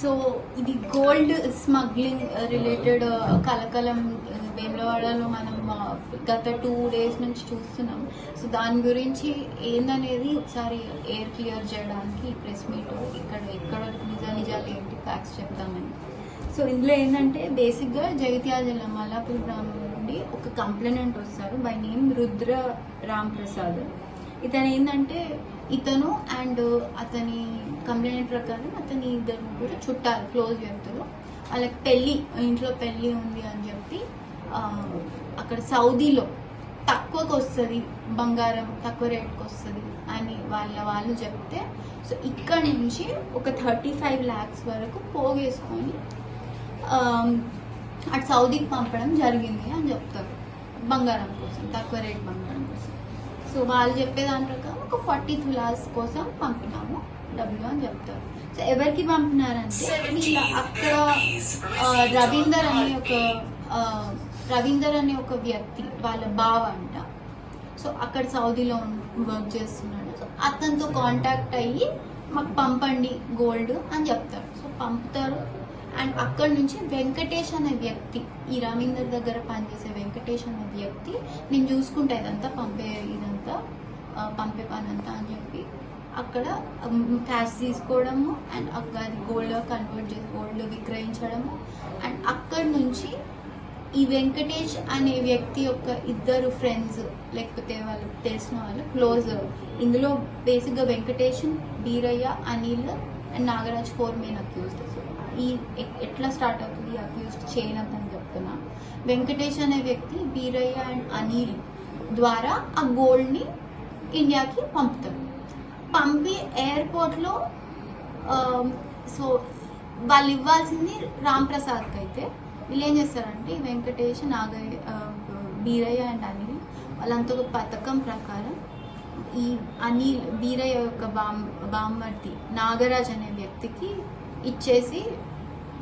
So ఇది gold smuggling related కలకలం వేములవాడలో మనం ఆ, గత టూ డేస్ నుంచి చూస్తున్నాం. సో దాని గురించి ఏందనేది ఒకసారి ఎయిర్ క్లియర్ చేయడానికి ప్రెస్ మీట్ ఇక్కడ ఎక్కడ నిజ నిజాలు ఏంటి ఫ్యాక్ట్స్ చెప్తామని సో ఇందులో ఏంటంటే బేసిక్గా జగిత్యాల జిల్లా మల్లాపూర్ గ్రామం నుండి ఒక కంప్లైనెంట్ వస్తారు. బై నేమ్ రుద్ర రామ్ ప్రసాద్ ఇతను ఏంటంటే ఇతను అండ్ అతని కంప్లైంట్ ప్రకారం అతని ఇద్దరు ముగ్గురు చుట్టాలు క్లోజ్ వ్యక్తులు. వాళ్ళకి పెళ్ళి ఇంట్లో పెళ్ళి ఉంది అని చెప్పి అక్కడ సౌదీలో తక్కువకి వస్తుంది బంగారం తక్కువ రేట్కి వస్తుంది అని వాళ్ళ వాళ్ళు చెప్తే సో ఇక్కడ నుంచి ఒక థర్టీ ఫైవ్ ల్యాక్స్ వరకు పోగేసుకొని అటు సౌదీకి పంపడం జరిగింది అని చెప్తారు బంగారం కోసం తక్కువ రేట్ బంగారం కోసం. సో వాళ్ళు చెప్పే దాని ప్రకారం ఒక ఫార్టీ తులాస్ కోసం పంపినాము డబ్బులు అని చెప్తారు. సో ఎవరికి పంపినారంటే వీళ్ళ అక్కడ రవీందర్ అనే ఒక రవీందర్ అనే ఒక వ్యక్తి వాళ్ళ బావ అంట. సో అక్కడ సౌదీలో వర్క్ చేస్తున్నాడు. సో అతనితో కాంటాక్ట్ అయ్యి మాకు పంపండి గోల్డ్ అని చెప్తారు. సో పంపుతారు. అండ్ అక్కడ నుంచి వెంకటేష్ అనే వ్యక్తి ఈ రామీందర్ దగ్గర పనిచేసే వెంకటేష్ అనే వ్యక్తి నేను చూసుకుంటా ఇదంతా పంపే ఇదంతా పంపే పని అంతా అని చెప్పి అక్కడ క్యాష్ తీసుకోవడము అండ్ అక్కడ అది గోల్డ్ కన్వర్ట్ చేసి గోల్డ్ విక్రయించడము. అండ్ అక్కడ నుంచి ఈ వెంకటేష్ అనే వ్యక్తి యొక్క ఇద్దరు ఫ్రెండ్స్ లేకపోతే వాళ్ళు తెలిసిన వాళ్ళు క్లోజ్ ఇందులో బేసిక్గా Venkatesh Beerayya Anil and Nagaraj four main accused ఈ ఎట్లా స్టార్ట్ అవుతుంది ఈ చైన్ అని చెప్తున్నా. వెంకటేష్ అనే వ్యక్తి బీరయ్య అండ్ అనిల్ ద్వారా ఆ గోల్డ్ని ఇండియాకి పంపుతారు. పంపి ఎయిర్పోర్ట్లో సో వాళ్ళు ఇవ్వాల్సింది రామ్ ప్రసాద్కి అయితే. వీళ్ళు ఏం చేస్తారంటే వెంకటేష్ నాగయ్య బీరయ్య అండ్ అనిల్ వాళ్ళంతా ఒక పథకం ప్రకారం ఈ అనిల్ బీరయ్య యొక్క బామ్ బామ్మర్ది నాగరాజ్ అనే వ్యక్తికి ఇచ్చేసి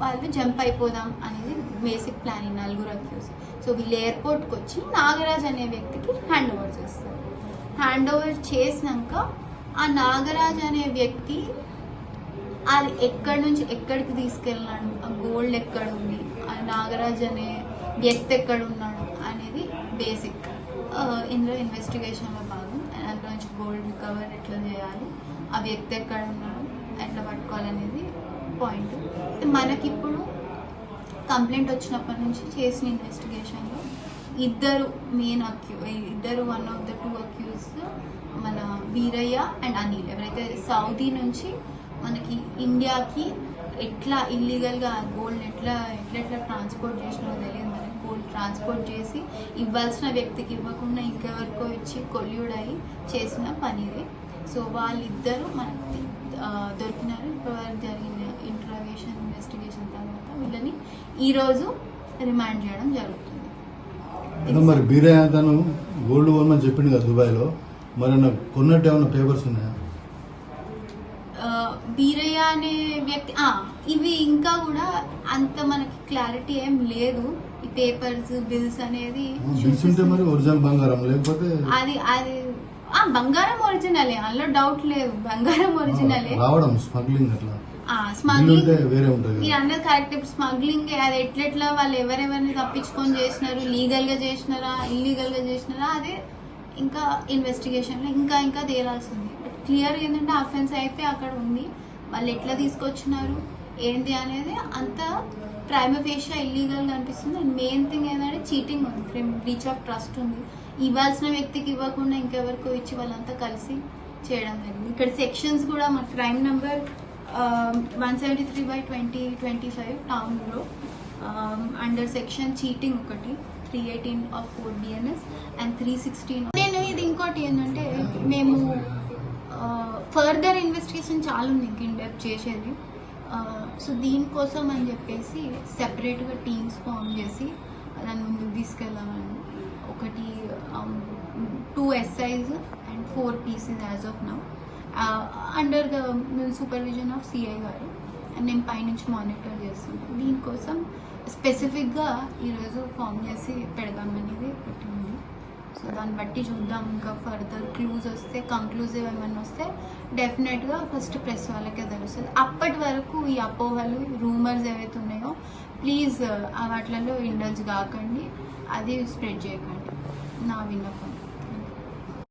వాళ్ళు జంప్ అయిపోదాం అనేది బేసిక్ ప్లాన్ ఈ నలుగురు అక్యూస్ సో వీళ్ళు ఎయిర్పోర్ట్కి వచ్చి నాగరాజ్ అనే వ్యక్తికి హ్యాండ్ ఓవర్ చేస్తారు. హ్యాండ్ ఓవర్ చేసినాక ఆ నాగరాజ్ అనే వ్యక్తి అది ఎక్కడి నుంచి ఎక్కడికి తీసుకెళ్ళినాడు? ఆ గోల్డ్ ఎక్కడ ఉంది ఆ నాగరాజ్ అనే వ్యక్తి ఎక్కడ ఉన్నాడు అనేది బేసిక్ ఇందులో ఇన్వెస్టిగేషన్లో భాగం. అందులో నుంచి గోల్డ్ రికవర్ ఎట్లా చేయాలి? ఆ వ్యక్తి ఎక్కడ ఉన్నాడు ఎట్లా పట్టుకోవాలనేది పాయింట్. మనకిప్పుడు కంప్లైంట్ వచ్చినప్పటి నుంచి చేసిన ఇన్వెస్టిగేషన్లో ఇద్దరు మెయిన్ అక్యూ ఇద్దరు one of the two accused మన వీరయ్య అండ్ అనిల్. ఎవరైతే సౌదీ నుంచి మనకి ఇండియాకి ఎట్లా ఇల్లీగల్గా గోల్డ్ ఎట్లా ఎట్లా ఎట్లా ట్రాన్స్పోర్ట్ చేసినో తెలియదు. మనకి గోల్డ్ ట్రాన్స్పోర్ట్ చేసి ఇవ్వాల్సిన వ్యక్తికి ఇవ్వకుండా ఇంకెవరికో ఇచ్చి కొల్యూడయి చేసిన పనిదే సో వాళ్ళిద్దరూ మనకి దొరికినారు. ఇప్పటివరకు జరిగిన ఇంట్రాగేషన్ ఇన్వెస్టిగేషన్ తర్వాత వీళ్ళని ఈరోజు రిమాండ్ చేయడం జరుగుతుంది. మరి బీరే తను గోల్డ్ కొనమని చెప్పింది కదా దుబాయ్లో. మరి కొన్నట్టు ఏమైనా పేపర్స్ ఉన్నాయా? బీరయ్య అనే వ్యక్తి ఇవి ఇంకా కూడా అంత మనకి క్లారిటీ ఏం లేదు. ఈ పేపర్స్ బిల్స్ అనేది అది అది ఆ బంగారం ఒరిజినలే అందులో డౌట్ లేదు. బంగారం ఒరిజినలే రావడం స్మగ్లింగ్ అట్లా. స్మగ్లింగ్ ఉంటే వేరే ఉంటుంది మీరు అన్నది కరెక్ట్ స్మగ్లింగ్ అది ఎట్లెట్లా వాళ్ళు ఎవరెవరిని తప్పించుకొని చేసినారు లీగల్గా చేసినారా ఇల్లీగల్గా చేసినారా అదే ఇంకా ఇన్వెస్టిగేషన్లో ఇంకా ఇంకా తేలాల్సింది. బట్ క్లియర్ ఏంటంటే అఫెన్స్ అయితే అక్కడ ఉంది. వాళ్ళు ఎట్లా తీసుకొచ్చినారు ఏంటి అనేది అంత ప్రైమ ఫేషియా ఇల్లీగల్గా అనిపిస్తుంది. అండ్ మెయిన్ థింగ్ ఏంటంటే చీటింగ్ ఉంది. బ్రీచ్ ఆఫ్ ట్రస్ట్ ఉంది. ఇవ్వాల్సిన వ్యక్తికి ఇవ్వకుండా ఇంకెవరికో ఇచ్చి వాళ్ళంతా కలిసి చేయడం జరిగింది. ఇక్కడ సెక్షన్స్ కూడా మన crime number one seventy three by twenty twenty five టౌన్లో అండర్ సెక్షన్ చీటింగ్ ఒకటి three eighteen of four BNS and three sixteen నేను ఇది ఇంకోటి ఏంటంటే మేము uh, ఫర్దర్ ఇన్వెస్టిగేషన్ చాలా ఉంది ఇంక ఇన్డెప్ చేసేది. Uh, సో దీనికోసం అని చెప్పేసి సెపరేట్గా టీమ్స్ ఫామ్ చేసి దాన్ని ముందుకు తీసుకెళ్దామని ఒకటి two SIs and four PCs as of now under the supervision of CI గారు. అండ్ నేను పైనుంచి మానిటర్ చేస్తున్నాను. దీనికోసం స్పెసిఫిక్గా ఈరోజు ఫామ్ చేసి పెడదామనేది పెట్టింది. సో దాన్ని బట్టి చూద్దాం ఇంకా ఫర్దర్ క్లూజ్ వస్తే కంక్లూజివ్ ఏమైనా వస్తే డెఫినెట్గా ఫస్ట్ ప్రెస్ వాళ్ళకే తెలుస్తుంది. అప్పటి వరకు ఈ అపోహలు రూమర్స్ ఏవైతే ఉన్నాయో ప్లీజ్ వాటిలలో ఇండల్జ్ కాకండి. అది స్ప్రెడ్ చేయకండి. నా విన్నపం.